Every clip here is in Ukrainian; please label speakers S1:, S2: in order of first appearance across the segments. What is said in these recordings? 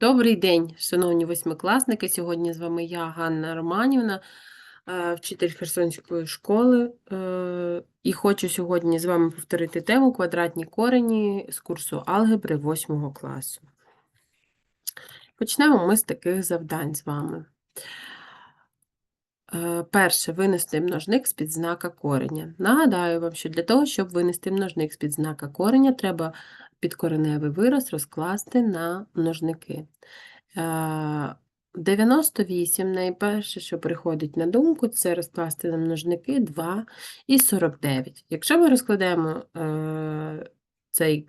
S1: Добрий день, шановні восьмикласники. Сьогодні з вами я, Ганна Романівна, е, вчитель Херсонської школи. Е, І хочу сьогодні з вами повторити тему квадратні корені з курсу алгебри 8 класу. Почнемо ми з таких завдань з вами. Е, Перше, винести множник з-під знака кореня. Нагадаю вам, що для того, щоб винести множник з-під знака кореня, треба підкореневий вираз розкласти на множники. Е, 98, найперше, що приходить на думку, це розкласти на множники 2 і 49. Якщо ми розкладемо е, цей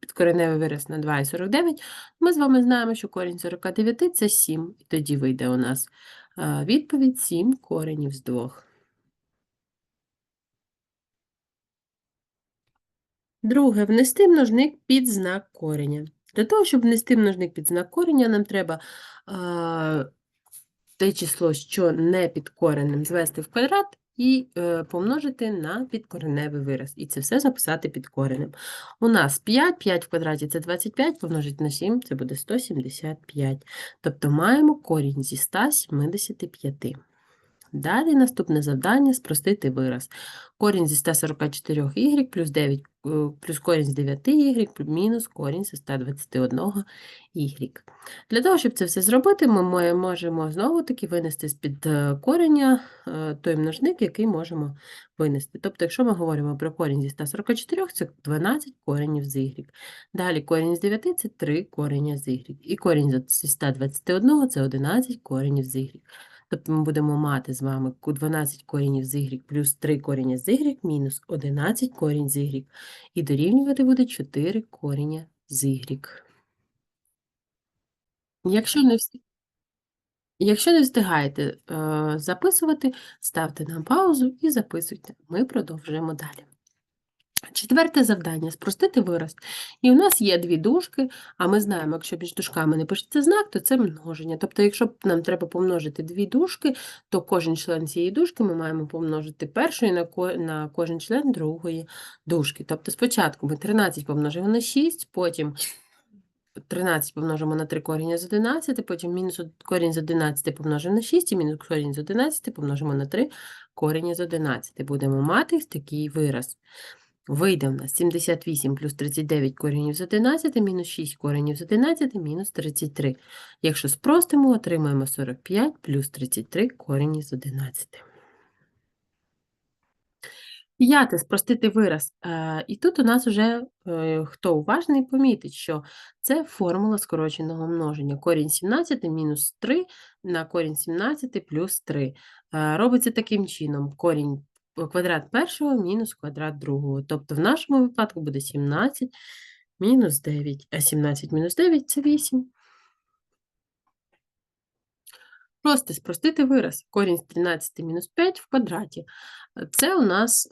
S1: підкореневий вираз на 2 і 49, ми з вами знаємо, що корінь 49 – це 7, і тоді вийде у нас е, відповідь 7 коренів з 2. Друге, внести множник під знак кореня. Для того, щоб внести множник під знак кореня, нам треба те число, що не під коренем, звести в квадрат і е, помножити на підкореневий вираз. І це все записати під коренем. У нас 5, 5 в квадраті – це 25, помножити на 7 – це буде 175. Тобто маємо корінь зі 175. Далі наступне завдання – спростити вираз. Корінь зі 144 y плюс 9, е, плюс корінь з 9 y мінус корінь зі 121 y. Для того, щоб це все зробити, ми можемо знову-таки винести з-під е, кореня е, той множник, який можемо винести. Тобто, якщо ми говоримо про корінь зі 144, це 12 коренів з y. Далі корінь з 9 – це 3 кореня з y. І корінь зі 121 – це 11 коренів з y. Тобто ми будемо мати з вами 12 коренів з y плюс 3 корення з y мінус 11 корінь з y. І дорівнювати буде 4 корення з y. Якщо не, вс- Якщо не встигаєте е, записувати, ставте на паузу і записуйте. Ми продовжуємо далі. Четверте завдання спростити вираз. І у нас є дві дужки, а ми знаємо, якщо між дужками не пишеться знак, то це множення. Тобто, якщо нам треба помножити дві дужки, то кожен член цієї дужки ми маємо помножити першої на, на кожен член другої дужки. Тобто спочатку ми 13 помножимо на 6, потім 13 помножимо на 3 коріння з 11, потім мінус корінь з 11 помножимо на 6, і мінус корінь з 11 помножимо на 3 коріння з 11. Будемо мати такий вираз. Вийде в нас 78 плюс 39 коренів з 11, мінус 6 коренів з 11, мінус 33. Якщо спростимо, отримаємо 45 плюс 33 корені з 11. П'яте, спростити вираз. Е, І тут у нас вже, е, хто уважний, помітить, що це формула скороченого множення. Корінь 17 мінус 3 на корінь 17 плюс 3. Е, Робиться таким чином. Корінь квадрат першого мінус квадрат другого. Тобто в нашому випадку буде 17 мінус 9, а 17 мінус 9 – це 8. Просто спростити вираз. Корінь з 13 мінус 5 в квадраті. Це у нас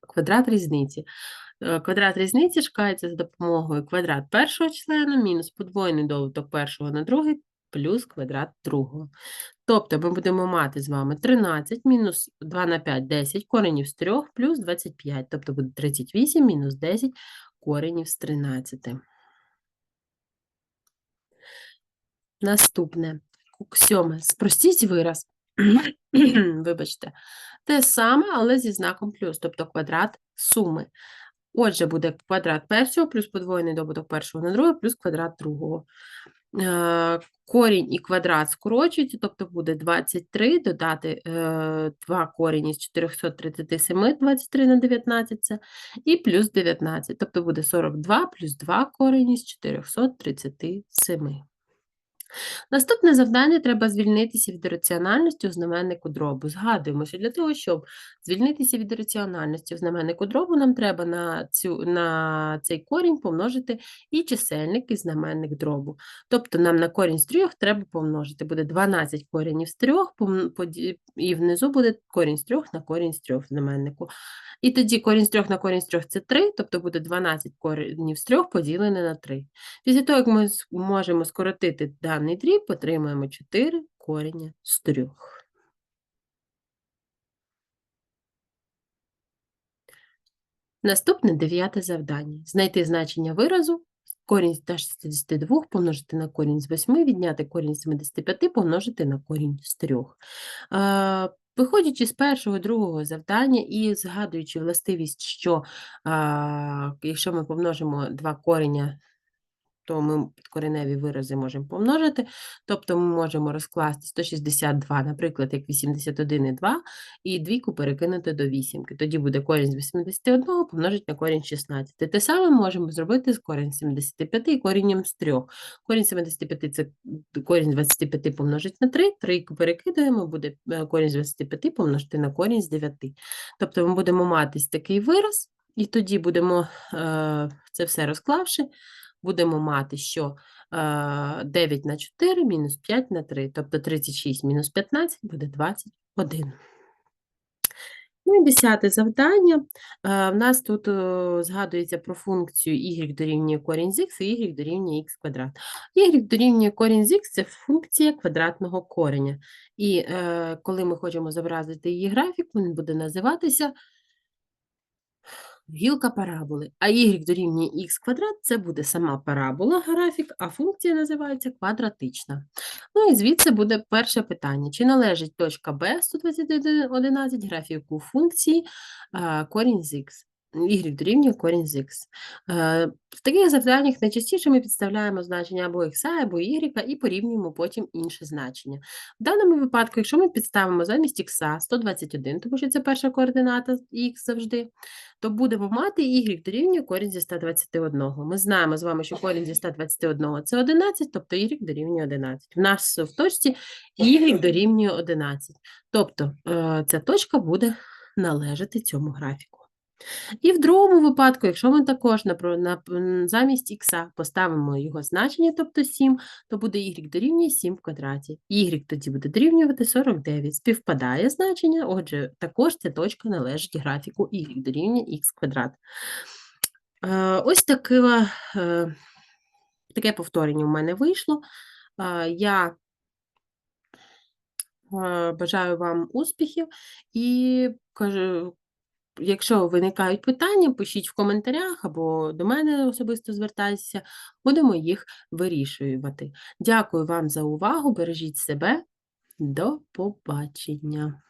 S1: квадрат різниці. Е, Квадрат різниці шукається за допомогою квадрат першого члена мінус подвоєний добуток першого на другий плюс квадрат другого. Тобто ми будемо мати з вами 13 мінус 2 на 5 – 10 коренів з 3 плюс 25. Тобто буде 38 мінус 10 коренів з 13. Наступне. Сьоме. Спростіть вираз. Вибачте. Те саме, але зі знаком плюс, тобто квадрат суми. Отже, буде квадрат першого плюс подвоєний добуток першого на друге плюс квадрат другого. Е, Корінь і квадрат скорочуються, тобто буде 23, додати е, 2 корінь із 437, 23 на 19, це, і плюс 19, тобто буде 42 плюс 2 корінь із 437. Наступне завдання треба звільнитися від раціональності у знаменнику дробу. Згадуємо, що для того, щоб звільнитися від раціональності у знаменнику дробу, нам треба на, цю, на цей корінь помножити і чисельник, і знаменник дробу. Тобто нам на корінь з трьох треба помножити. Буде 12 коренів з трьох, і внизу буде корінь з трьох на корінь з трьох знаменнику. І тоді корінь з трьох на корінь з трьох – це 3, тобто буде 12 коренів з трьох поділене на 3. Після того, як ми можемо скоротити даний дріб, отримаємо 4 корення з 3. Наступне дев'яте завдання. Знайти значення виразу корінь з 162 помножити на корінь з 8, відняти корінь з 75 помножити на корінь з 3. Е, Виходячи з першого, другого завдання і згадуючи властивість, що якщо ми помножимо два кореня, то ми підкореневі вирази можемо помножити, тобто ми можемо розкласти 162, наприклад, як 81,2, і двійку перекинути до вісімки. Тоді буде корінь з 81 помножити на корінь 16. Те саме можемо зробити з корінь 75 і корінням з 3. Корінь 75 – це корінь з 25 помножити на 3, трійку перекидаємо, буде е, корінь з 25 помножити на корінь з 9. Тобто ми будемо мати такий вираз, і тоді будемо е, це все розклавши, будемо мати, що е, 9 на 4 мінус 5 на 3, тобто 36 мінус 15 буде 21. Ну і десяте завдання. Е, В нас тут е, згадується про функцію y дорівнює корінь з х і y дорівнює х квадрат. y дорівнює корінь з х – це функція квадратного кореня. І е, коли ми хочемо зобразити її графік, він буде називатися гілка параболи. А y дорівнює х квадрат – це буде сама парабола графік, а функція називається квадратична. Ну і звідси буде перше питання. Чи належить точка B 121,11 графіку функції корінь з х? Y дорівнює корінь з х. В таких завданнях найчастіше ми підставляємо значення або х, або y і порівнюємо потім інше значення. В даному випадку, якщо ми підставимо замість х 121, тому що це перша координата х завжди, то будемо мати y дорівнює корінь зі 121. Ми знаємо з вами, що корінь зі 121 – це 11, тобто y дорівнює 11. В нас в точці y дорівнює 11. Тобто е, ця точка буде належати цьому графіку. І в другому випадку, якщо ми також на, замість х поставимо його значення, тобто 7, то буде y дорівнює 7 в квадраті. y тоді буде дорівнювати 49. Співпадає значення, отже, також ця точка належить графіку y дорівнює х квадрат. Е, Ось таке, таке повторення у мене вийшло. Е, Я е, бажаю вам успіхів і кажу, Якщо виникають питання, пишіть в коментарях або до мене особисто звертайтеся, будемо їх вирішувати. Дякую вам за увагу, бережіть себе, до побачення.